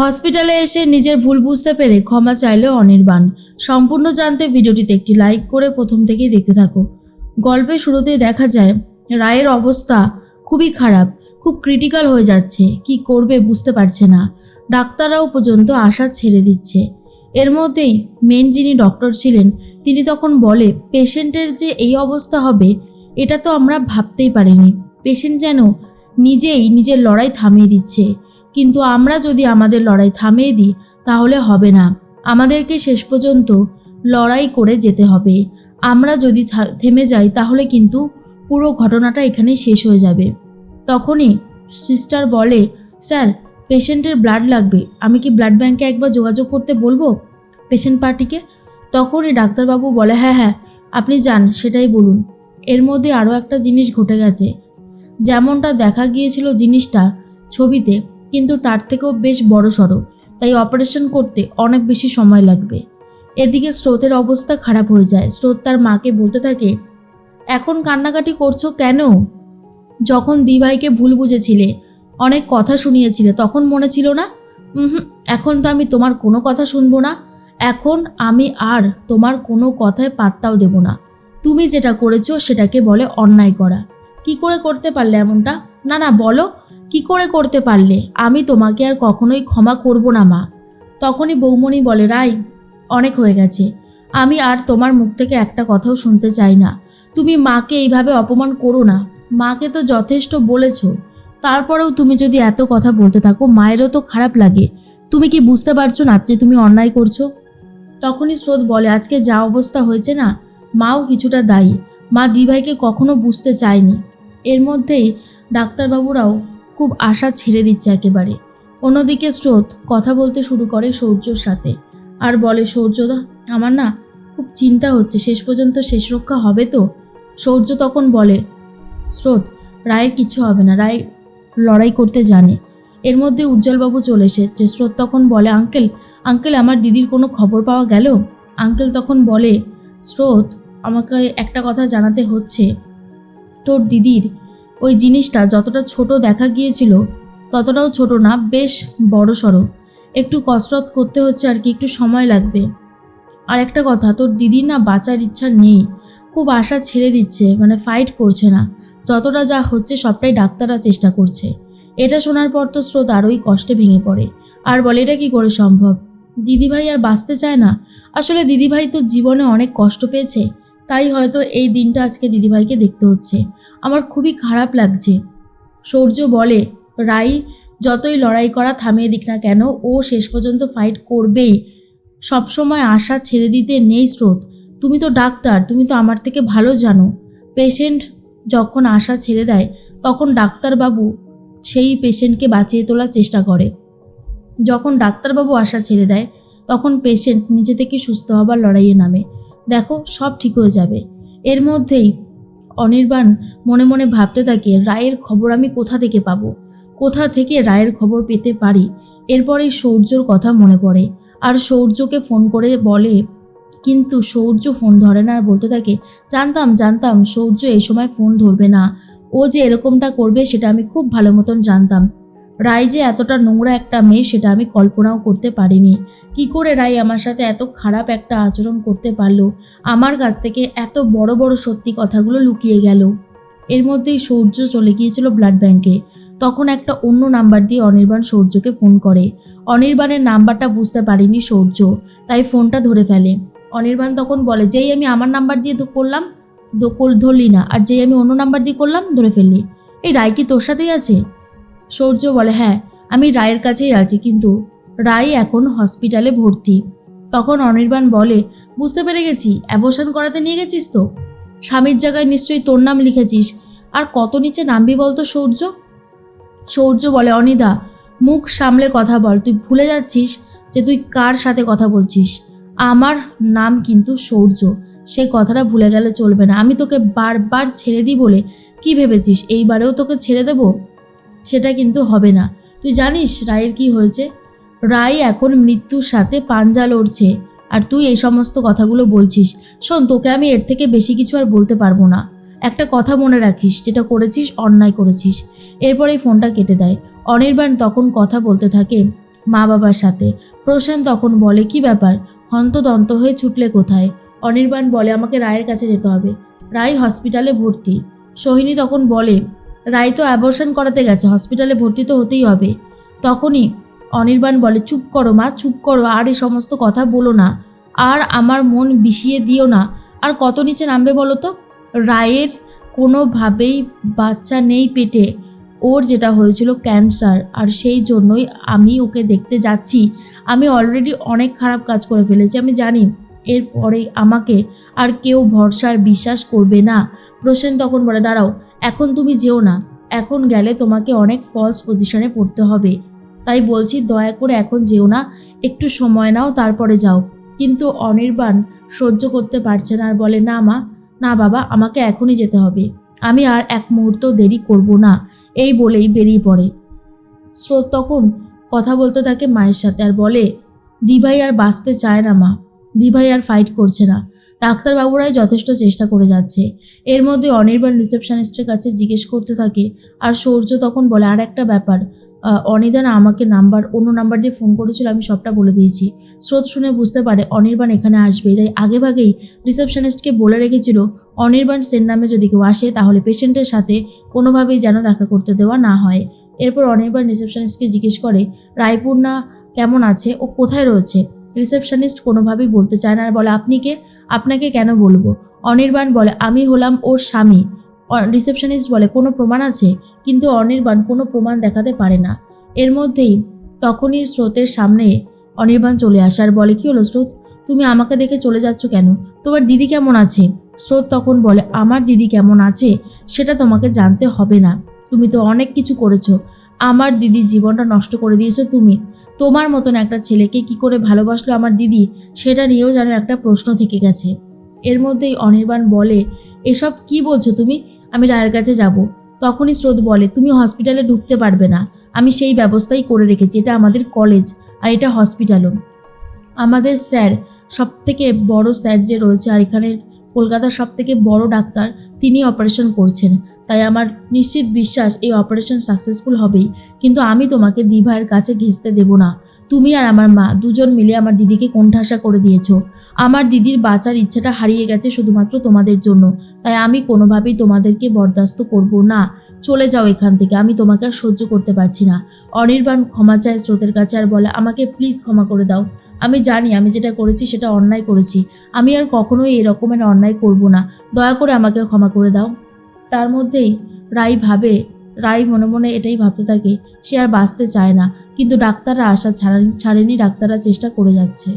হসপিটালে এসে নিজের ভুল বুঝতে পেরে ক্ষমা চাইল অনির্বাণ। সম্পূর্ণ জানতে ভিডিওটিতে একটি লাইক করে প্রথম থেকেই দেখতে থাকো। গল্পের শুরুতেই দেখা যায়, রায়ের অবস্থা খুবই খারাপ, খুব ক্রিটিক্যাল হয়ে যাচ্ছে, কি করবে বুঝতে পারছে না। ডাক্তাররাও পর্যন্ত আশা ছেড়ে দিচ্ছে। এর মধ্যেই মেন যিনি ডক্টর ছিলেন, তিনি তখন বলে পেশেন্টের যে এই অবস্থা হবে, এটা তো আমরা ভাবতেই পারিনি। পেশেন্ট যেন নিজেই নিজের লড়াই থামিয়ে দিচ্ছে। কিন্তু আমরা যদি আমাদের লড়াই থামিয়ে দিই, তাহলে হবে না। আমাদেরকে শেষ পর্যন্ত লড়াই করে যেতে হবে। আমরা যদি থেমে যাই, তাহলে কিন্তু পুরো ঘটনাটা এখানেই শেষ হয়ে যাবে। তখনই সিস্টার বলে, স্যার, পেশেন্টের ব্লাড লাগবে। আমি কি ব্লাড ব্যাংকে একবার যোগাযোগ করতে বলব পেশেন্ট পার্টিকে? তখনই ডাক্তারবাবু বলে হ্যাঁ হ্যাঁ আপনি যান, সেটাই বলুন। এর মধ্যে আরও একটা জিনিস ঘটে গেছে। যেমনটা দেখা গিয়েছিল জিনিসটা, ছবিতে কিন্তু তার থেকেও বেশ বড় সড়ো, তাই অপারেশন করতে অনেক বেশি সময় লাগবে। এদিকে স্রোতের অবস্থা খারাপ হয়ে যায়। স্রোত তার মাকে বলতে থাকে, এখন কান্নাকাটি করছ কেন? যখন দিভাইকে ভুল বুঝেছিলে, অনেক কথা শুনিয়েছিলে, তখন মনে ছিল না হুম এখন তো আমি তোমার কোনো কথা শুনব না, এখন আমি আর তোমার কোনো কথায় পাত্তাও দেব না। তুমি যেটা করেছ সেটাকে বলে অন্যায় করা। কি করে করতে পারলে এমনটা? না না, বলো, কি করে করতে পারলে? আমি তোমাকে আর কখনোই ক্ষমা করব না, মা। তখনই বৌমণি বলে রাই অনেক হয়ে গেছে। আমি আর তোমার মুখ থেকে একটা কথাও শুনতে চাই না। তুমি মাকে এইভাবে অপমান করো না। মাকে তো যথেষ্ট বলেছ। তারপরেও তুমি যদি এত কথা বলতে থাকো, মায়েরও তো খারাপ লাগে। তুমি কি বুঝতে পারছ না যে তুমি অন্যায় করছ? তখনই স্রোত বলে, আজকে যা অবস্থা হয়েছে না, মাও কিছুটা দায়ী। মা দিভাইকে কখনো বুঝতে চায়নি। এর মধ্যেই ডাক্তারবাবুরাও খুব আশা ছেড়ে দিচ্ছে একেবারে। অন্যদিকে স্রোত কথা বলতে শুরু করে সৌর্যর সাথে। আর বলে, সৌর্যদা, আমার না খুব চিন্তা হচ্ছে, শেষ পর্যন্ত শেষ রক্ষা হবে তো? সৌর্য তখন বলে, স্রোত রায়ের কিছু হবে না, রায় লড়াই করতে জানে। এর মধ্যে উজ্জ্বলবাবু চলে এসেছে স্রোত তখন বলে, আঙ্কেল আঙ্কেল, আমার দিদির কোনো খবর পাওয়া গেল? আঙ্কেল তখন বলে, স্রোত, আমাকে একটা কথা জানাতে হচ্ছে। তোর দিদির ওই জিনিসটা যতটা ছোট দেখা গিয়েছিল, ততটাও ছোট না, বেশ বড় সড়ো। একটু কসরত করতে হচ্ছে আর কি, একটু সময় লাগবে। আর একটা কথা, তোর দিদির না বাঁচার ইচ্ছা নেই। খুব আশা ছেড়ে দিচ্ছে মানে ফাইট করছে না। যতটা যা হচ্ছে সবটাই ডাক্তাররা চেষ্টা করছে। এটা শোনার পর তো স্রোত আরোই কষ্টে ভেঙে পড়ে। আর বলে, এটা কি করে সম্ভব? দিদিভাই আর বাঁচতে চায় না? আসলে দিদিভাই তো জীবনে অনেক কষ্ট পেয়েছে, তাই হয়তো এই দিনটা আজকে দিদিভাইকে দেখতে হচ্ছে। আমার খুবই খারাপ লাগছে। সৌর্য বলে, রাই, যতই লড়াই করা থামিয়ে দিক না কেন, ও শেষ পর্যন্ত ফাইট করবেই। সবসময় আশা ছেড়ে দিতে নেই স্রোত। তুমি তো ডাক্তার, তুমি তো আমার থেকে ভালো জানো। পেশেন্ট যখন আশা ছেড়ে দেয়, তখন ডাক্তারবাবু সেই পেশেন্টকে বাঁচিয়ে তোলার চেষ্টা করে। যখন ডাক্তারবাবু আশা ছেড়ে দেয়, তখন পেশেন্ট নিজে থেকে সুস্থ হবার লড়াইয়ে নামে। দেখো, সব ঠিক হয়ে যাবে। এর মধ্যেই অনির্বাণ মনে মনে ভাবতে থাকে, রায়ের খবর আমি কোথা থেকে পাবো? কোথা থেকে রায়ের খবর পেতে পারি? এরপরে সৌর্যর কথা মনে পড়ে। আর সৌর্যকে ফোন করে বলে, কিন্তু সৌর্য ফোন ধরে না। আর বলতে থাকে, জানতাম জানতাম, সৌর্য এই সময় ফোন ধরবে না। ও যে এরকমটা করবে সেটা আমি খুব ভালো মতন জানতাম। রায় যে এতটা নোংরা একটা মেয়ে সেটা আমি কল্পনাও করতে পারিনি। কি করে রায় আমার সাথে এত খারাপ একটা আচরণ করতে পারল? আমার কাছ থেকে এত বড় বড় সত্যি কথাগুলো লুকিয়ে গেল। এর মধ্যেই সৌর্য চলে গিয়েছিল ব্লাড ব্যাংকে তখন একটা অন্য নাম্বার দিয়ে অনির্বাণ সৌর্যকে ফোন করে। অনির্বাণের নাম্বারটা বুঝতে পারিনি সৌর্য, তাই ফোনটা ধরে ফেলে। অনির্বাণ তখন বলে, যেই আমি আমার নাম্বার দিয়ে করলাম ধরলি না। আর যেই আমি অন্য নাম্বার দিয়ে করলাম, ধরে ফেললি। এই রায় কি তোর সাথেই আছে? সৌর্য বলে হ্যাঁ আমি রায়ের কাছেই আছি, কিন্তু রায় এখন হসপিটালে ভর্তি। তখন অনির্বাণ বলে, বুঝতে পেরে গেছি, অ্যাবর্শন করাতে নিয়ে গেছিস তো? স্বামীর জায়গায় নিশ্চয়ই তোর নাম লিখেছিস। আর কত নিচে নামবি বলতো সৌর্য? সৌর্য বলে, অনিদা, মুখ সামলে কথা বল, তুই ভুলে যাচ্ছিস যে তুই কার সাথে কথা বলছিস। আমার নাম কিন্তু সৌর্য, সে কথাটা ভুলে গেলে চলবে না। আমি তোকে বারবার ছেড়ে দিই বলে কি ভেবেছিস? এইবারেও তোকে ছেড়ে দেব? সেটা কিন্তু হবে না। তুই জানিস রায়ের কি হয়েছে? রায় এখন মৃত্যুর সাথে পাঞ্জা লড়ছে। আর তুই এই সমস্ত কথাগুলো বলছিস। শোন, তোকে আমি এর থেকে বেশি কিছু আর বলতে পারব না। একটা কথা মনে রাখিস, যেটা করেছিস, অন্যায় করেছিস। এরপর এই ফোনটা কেটে দেয়। অনির্বাণ তখন কথা বলতে থাকে মা বাবার সাথে। প্রসেন তখন বলে, কি ব্যাপার? হন্তদন্ত হয়ে ছুটলে কোথায়? অনির্বাণ বলে, আমাকে রায়ের কাছে যেতে হবে। রায় হসপিটালে ভর্তি। সোহিনী তখন বলে রায় তো অ্যাবর্শন করাতে গেছে হসপিটালে ভর্তি তো হতেই হবে। তখনই অনির্বাণ বলে, চুপ করো মা, চুপ করো, আর এই সমস্ত কথা বলো না। আর আমার মন বিষিয়ে দিও না। আর কত নিচে নামবে বলো তো রায়ের কোনোভাবেই বাচ্চা নেই পেটে। ওর যেটা হয়েছিল ক্যান্সার আর সেই জন্যই আমি ওকে দেখতে যাচ্ছি। আমি অলরেডি অনেক খারাপ কাজ করে ফেলেছি, আমি জানি। এরপরে আমাকে আর কেউ ভরসার বিশ্বাস করবে না। প্রসেন তখন বলে, দাঁড়াও এখন তুমি যেও না। এখন গেলে তোমাকে অনেক ফলস পজিশনে পড়তে হবে। তাই বলছি দয়া করে এখন যেও না। একটু সময় নাও, তারপরে যাও। কিন্তু অনির্বাণ সহ্য করতে পারছে না আর বলে, না মা, না বাবা, আমাকে এখনই যেতে হবে। আমি আর এক মুহূর্ত দেরি করব না। এই বলেই বেরিয়ে পড়ে। স্রোত তখন কথা বলতে থাকে মায়ের সাথে আর বলে, দিভাই আর বাঁচতে চায় না মা। দিভাই আর ফাইট করছে না। ডাক্তারবাবুরাই যথেষ্ট চেষ্টা করে যাচ্ছে। এর মধ্যে অনির্বাণ রিসেপশনিস্টের কাছে জিজ্ঞেস করতে থাকে, আর সৌর্য তখন বলে, আর একটা ব্যাপার অনিদা না আমাকে নাম্বার, অন্য নাম্বার দিয়ে ফোন করেছিল, আমি সবটা বলে দিয়েছি। স্রোত শুনে বুঝতে পারে অনির্বাণ এখানে আসবে। তাই আগেভাগেই রিসেপশনিস্টকে বলে রেখেছিল, অনির্বাণ সেন নামে যদি কেউ আসে, তাহলে পেশেন্টের সাথে কোনোভাবেই যেন দেখা করতে দেওয়া না হয়। এরপর অনির্বাণ রিসেপশনিস্টকে জিজ্ঞেস করে, রায়পূর্ণা কেমন আছে? ও কোথায় রয়েছে? রিসেপশনিস্ট কোনোভাবেই বলতে চায় না আর বলে, আপনি কে? আপনাকে কেন বলব? অনির্বাণ বলে, আমি হলাম ওর স্বামী। রিসেপশনিস্ট বলে, কোনো প্রমাণ আছে? কিন্তু অনির্বাণ কোনো প্রমাণ দেখাতে পারে না। এর মধ্যেই তখনই স্রোতের সামনে অনির্বাণ চলে আসে আর বলে, কি হলো স্রোত? তুমি আমাকে দেখে চলে যাচ্ছ কেন? তোমার দিদি কেমন আছে? স্রোত তখন বলে, আমার দিদি কেমন আছে সেটা তোমাকে জানতে হবে না। তুমি তো অনেক কিছু করেছ। আমার দিদির জীবনটা নষ্ট করে দিয়েছ তুমি। তোমার মতন একটা ছেলেকে কি করে ভালোবাসলো আমার দিদি, সেটা নিয়েও যেন একটা প্রশ্ন থেকে গেছে। এর মধ্যেই অনির্বাণ বলে, এসব কি বলছো তুমি? আমি রায়ের কাছে যাব। তখনই স্রোত বলে, তুমি হসপিটালে ঢুকতে পারবে না। আমি সেই ব্যবস্থাই করে রেখেছি। এটা আমাদের কলেজ, আর এটা হসপিটালও। আমাদের স্যার সব থেকে বড় স্যার যে রয়েছে, আর এখানে কলকাতার সব থেকে বড় ডাক্তার তিনি অপারেশন করছেন। তাই আমার নিশ্চিত বিশ্বাস এই অপারেশন সাকসেসফুল হবেই। কিন্তু আমি তোমাকে দিভাইয়ের কাছে ঘেঁচতে দেব না। তুমি আর আমার মা দুজন মিলে আমার দিদিকে কোণঠাসা করে দিয়েছ। আমার দিদির বাঁচার ইচ্ছাটা হারিয়ে গেছে শুধুমাত্র তোমাদের জন্য। তাই আমি কোনোভাবেই তোমাদেরকে বরদাস্ত করব না। চলে যাও এখান থেকে, আমি তোমাকে আর সহ্য করতে পারছি না। অনির্বাণ ক্ষমা চায় স্রোতের কাছে আর বলে, আমাকে প্লিজ ক্ষমা করে দাও। আমি জানি আমি যেটা করেছি সেটা অন্যায় করেছি। আমি আর কখনোই এই রকমের অন্যায় করব না। দয়া করে আমাকে ক্ষমা করে দাও। তার মধ্যেই রাই ভাবে, রাই মনে মনে এটাই ভাবতে থাকে, সে আর বাঁচতে চায় না। কিন্তু ডাক্তাররা আসা ছাড়েনি ছাড়েনি, ডাক্তাররা চেষ্টা করে যাচ্ছে।